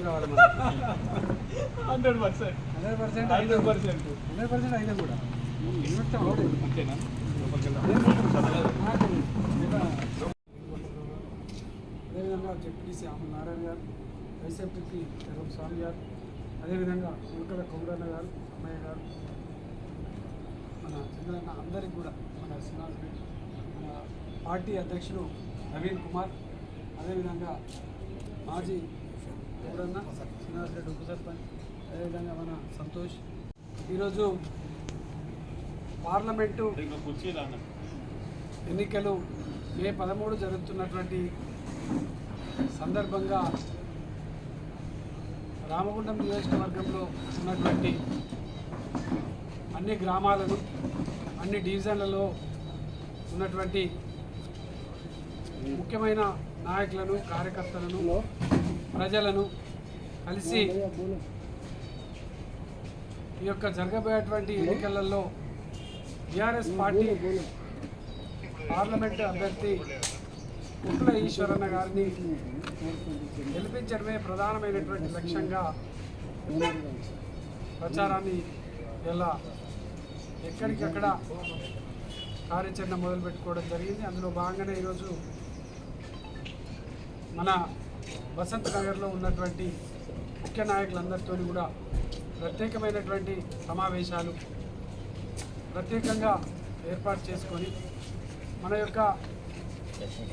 CM కావాలి hundred percent. Hundred percent ఐదు. Percent. Hundred percent అయితే కూడా. అంతేనా? అదేవిధంగా జెడ్పీటీసీ ఆమె నారాయణ గారు వైసీపీకి తెరం స్వామి గారు అదేవిధంగా ఉల్కల కొమరన్న గారు అమ్మయ్య గారు మన చంద్రన్న అందరికీ కూడా మన మన పార్టీ అధ్యక్షులు నవీన్ కుమార్ అదేవిధంగా మాజీ ఎవరన్న శ్రీనివాస్ రెడ్డి ఉప సర్పంచ్ అదేవిధంగా మన సంతోష్. ఈరోజు పార్లమెంటు ఎన్నికలు మే పదమూడు జరుగుతున్నటువంటి సందర్భంగా రామగుండం నియోజకవర్గంలో ఉన్నటువంటి అన్ని గ్రామాలను అన్ని డివిజన్లలో ఉన్నటువంటి ముఖ్యమైన నాయకులను కార్యకర్తలను ప్రజలను కలిసి ఈ యొక్క జరగబోయేటువంటి ఎన్నికలలో బీఆర్ఎస్ పార్టీ పార్లమెంటు అభ్యర్థి కుట్ల ఈశ్వరన్న గారిని గెలిపించడమే ప్రధానమైనటువంటి లక్ష్యంగా ప్రచారాన్ని ఎలా ఎక్కడికక్కడ కార్యాచరణ మొదలు పెట్టుకోవడం జరిగింది. అందులో భాగంగానే ఈరోజు మన వసంత్ నగర్లో ఉన్నటువంటి ముఖ్య నాయకులందరితో కూడా ప్రత్యేకమైనటువంటి సమావేశాలు ప్రత్యేకంగా ఏర్పాటు చేసుకొని మన యొక్క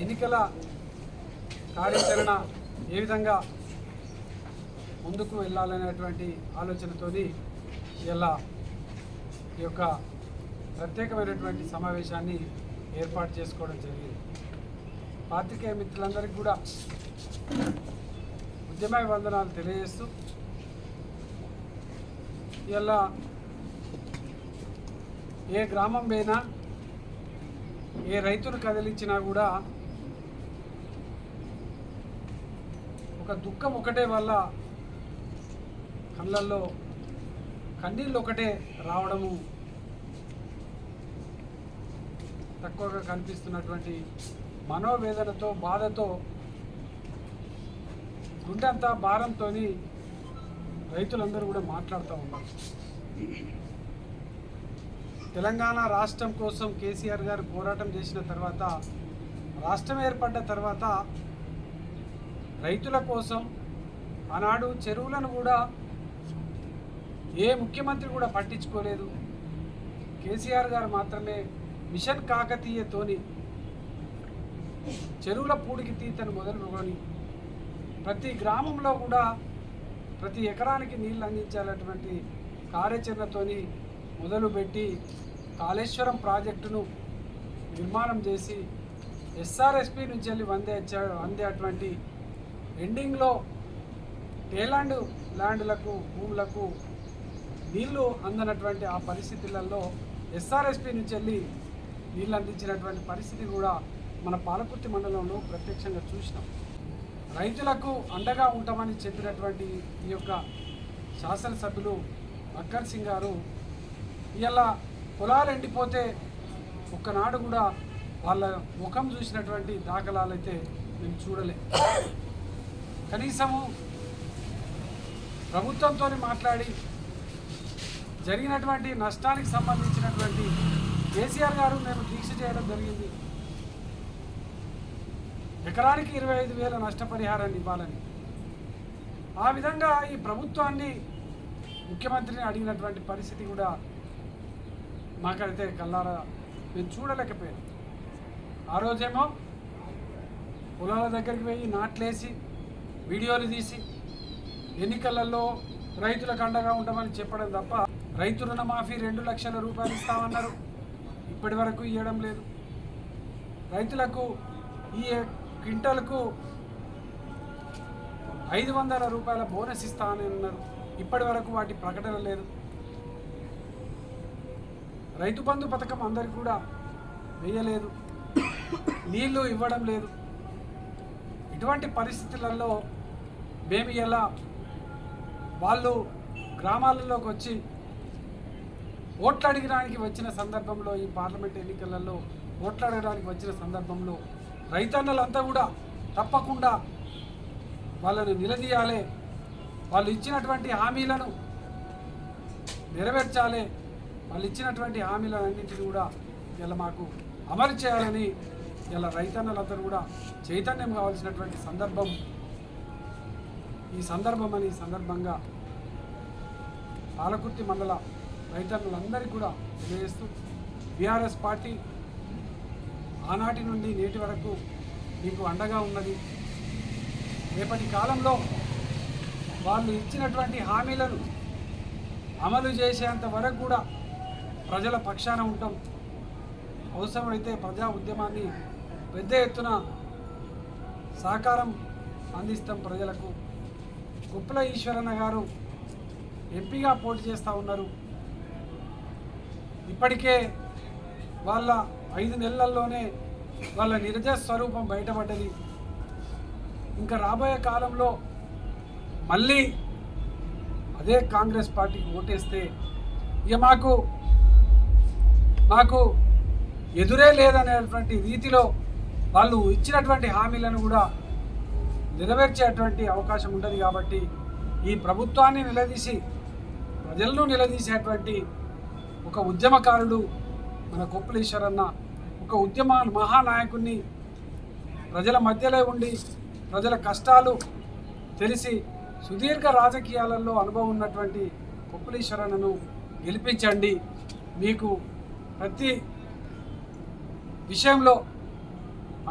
ఎన్నికల కార్యాచరణ ఏ విధంగా ముందుకు వెళ్ళాలనేటువంటి ఆలోచనతోని ఇలా ఈ యొక్క ప్రత్యేకమైనటువంటి సమావేశాన్ని ఏర్పాటు చేసుకోవడం జరిగింది. పాత్రికేయ మిత్రులందరికీ కూడా ఉద్యమ వందనాలు తెలియజేస్తూ ఇలా ఏ గ్రామం పోయినా ఏ రైతును కదిలించినా కూడా ఒక దుఃఖం ఒకటే వల్ల కళ్ళల్లో కన్నీళ్ళు ఒకటే రావడము తక్కువగా కనిపిస్తున్నటువంటి మనోవేదనతో బాధతో గుండెంతా భారంతో రైతులందరూ కూడా మాట్లాడుతూ ఉన్నారు. తెలంగాణ రాష్ట్రం కోసం కేసీఆర్ గారు పోరాటం చేసిన తర్వాత రాష్ట్రం ఏర్పడ్డ తర్వాత రైతుల కోసం ఆనాడు చెరువులను కూడా ఏ ముఖ్యమంత్రి కూడా పట్టించుకోలేదు. కేసీఆర్ గారు మాత్రమే మిషన్ కాకతీయతోని చెరువుల పూడికి తీతను మొదలుకొని ప్రతి గ్రామంలో కూడా ప్రతి ఎకరానికి నీళ్ళు అందించాలన్నటువంటి కార్యాచరణతోని మొదలుపెట్టి కాళేశ్వరం ప్రాజెక్టును నిర్మాణం చేసి ఎస్ఆర్ఎస్పి నుంచి వెళ్ళి వందే అందేటువంటి ఎండింగ్లో టేలాండ్ ల్యాండ్లకు భూములకు నీళ్ళు అందనటువంటి ఆ పరిస్థితులలో ఎస్ఆర్ఎస్పి నుంచి వెళ్ళి నీళ్ళు అందించినటువంటి పరిస్థితి కూడా మన పాలకుర్తి మండలంలో ప్రత్యక్షంగా చూసినాం. రైతులకు అండగా ఉంటామని చెప్పినటువంటి ఈ యొక్క శాసనసభ్యులు అక్కర్ సింగ్ గారు ఇలా పొలాలు ఎండిపోతే ఒక్కనాడు కూడా వాళ్ళ ముఖం చూసినటువంటి దాఖలాలు అయితే మేము చూడలే. కనీసము ప్రభుత్వంతో మాట్లాడి జరిగినటువంటి నష్టానికి సంబంధించినటువంటి కేసీఆర్ గారు మేము దీక్ష చేయడం జరిగింది. ఎకరానికి ఇరవై ఐదు వేల నష్టపరిహారాన్ని ఇవ్వాలని. ఆ విధంగా ఈ ప్రభుత్వాన్ని ముఖ్యమంత్రిని అడిగినటువంటి పరిస్థితి కూడా మాకైతే కల్లారా మేము చూడలేకపోయాం. ఆ రోజేమో పొలాల దగ్గరికి పోయి నాట్లేసి వీడియోలు తీసి ఎన్నికలలో రైతులకు అండగా ఉండమని చెప్పడం తప్ప రైతు రుణమాఫీ రెండు లక్షల రూపాయలు ఇస్తామన్నారు. ఇప్పటి వరకు ఇవ్వడం లేదు. రైతులకు ఈ క్వింటల్కు ఐదు వందల రూపాయల బోనస్ ఇస్తామని అన్నారు ఇప్పటి వరకు వాటి ప్రకటన లేదు. రైతు బంధు పథకం అందరికి కూడా వేయలేదు. నీళ్ళు ఇవ్వడం లేదు. ఇటువంటి పరిస్థితులలో మేము ఎలా వాళ్ళు గ్రామాలలోకి వచ్చి ఓట్లు అడగడానికి వచ్చిన సందర్భంలో ఈ పార్లమెంట్ ఎన్నికలలో ఓట్లు అడగడానికి వచ్చిన సందర్భంలో రైతన్నలంతా కూడా తప్పకుండా వాళ్ళని నిలదీయాలి. వాళ్ళు ఇచ్చినటువంటి హామీలను నెరవేర్చాలి. వాళ్ళు ఇచ్చినటువంటి హామీలన్నింటినీ కూడా ఇలా మాకు అమలు చేయాలని ఇలా రైతన్నలందరూ కూడా చైతన్యం కావాల్సినటువంటి సందర్భం. ఈ సందర్భం అని సందర్భంగా పాలకుర్తి మండల రైతన్నలందరికీ కూడా తెలియజేస్తూ బీఆర్ఎస్ పార్టీ ఆనాటి నుండి నేటి వరకు మీకు అండగా ఉన్నది. రేపటి కాలంలో వాళ్ళు ఇచ్చినటువంటి హామీలను అమలు చేసేంత వరకు కూడా ప్రజల పక్షాన ఉంటాం అవసరమైతే ప్రజా ఉద్యమాన్ని పెద్ద ఎత్తున సహకారం అందిస్తాం ప్రజలకు. కుప్పల ఈశ్వరన్న గారు ఎంపీగా పోటీ చేస్తూ ఉన్నారు. ఇప్పటికే వాళ్ళ ఐదు నెలల్లోనే వాళ్ళ నిరజ స్వరూపం బయటపడ్డది. ఇంకా రాబోయే కాలంలో మళ్ళీ అదే కాంగ్రెస్ పార్టీకి ఓటేస్తే ఇక మాకు మాకు ఎదురే లేదనేటువంటి రీతిలో వాళ్ళు ఇచ్చినటువంటి హామీలను కూడా నెరవేర్చేటువంటి అవకాశం ఉంటుంది కాబట్టి ఈ ప్రభుత్వాన్ని నిలదీసి ప్రజలను నిలదీసేటువంటి ఒక ఉద్యమకారుడు మన కొప్పులీశ్వరన్న ఒక ఉద్యమ మహానాయకుడిని ప్రజల మధ్యలో ఉండి ప్రజల కష్టాలు తెలిసి సుదీర్ఘ రాజకీయాలలో అనుభవం ఉన్నటువంటి కొప్పులీశ్వరన్నను గెలిపించండి. మీకు ప్రతి విషయంలో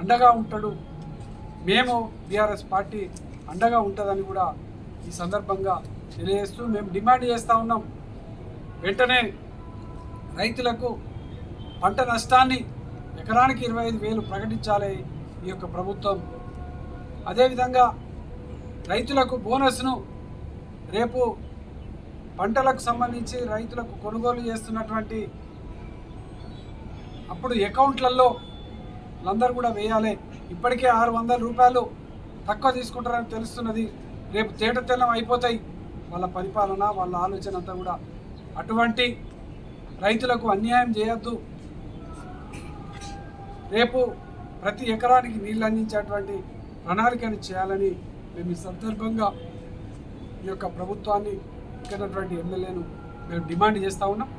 అండగా ఉంటాడు. మేము బీఆర్ఎస్ పార్టీ అండగా ఉంటుందని కూడా ఈ సందర్భంగా తెలియజేస్తూ మేము డిమాండ్ చేస్తూ ఉన్నాం. వెంటనే రైతులకు పంట నష్టాన్ని ఎకరానికి ఇరవై ఐదు వేలు ప్రకటించాలి ఈ యొక్క ప్రభుత్వం. అదేవిధంగా రైతులకు బోనస్ను రేపు పంటలకు సంబంధించి రైతులకు కొనుగోలు చేస్తున్నటువంటి అప్పుడు అకౌంట్లలో వాళ్ళందరూ కూడా వేయాలి. ఇప్పటికే ఆరు వందల రూపాయలు తక్కువ తీసుకుంటారని తెలుస్తున్నది. రేపు తేట తెల్లం అయిపోతాయి. వాళ్ళ పరిపాలన వాళ్ళ ఆలోచన అంతా కూడా. అటువంటి రైతులకు అన్యాయం చేయొద్దు. రేపు ప్రతి ఎకరానికి నీళ్ళు అందించేటువంటి ప్రణాళికను చేయాలని మేము ఈ సందర్భంగా ఈ యొక్క ప్రభుత్వాన్ని ఇక్కడ ఎమ్మెల్యేను మేము డిమాండ్ చేస్తూ ఉన్నాం.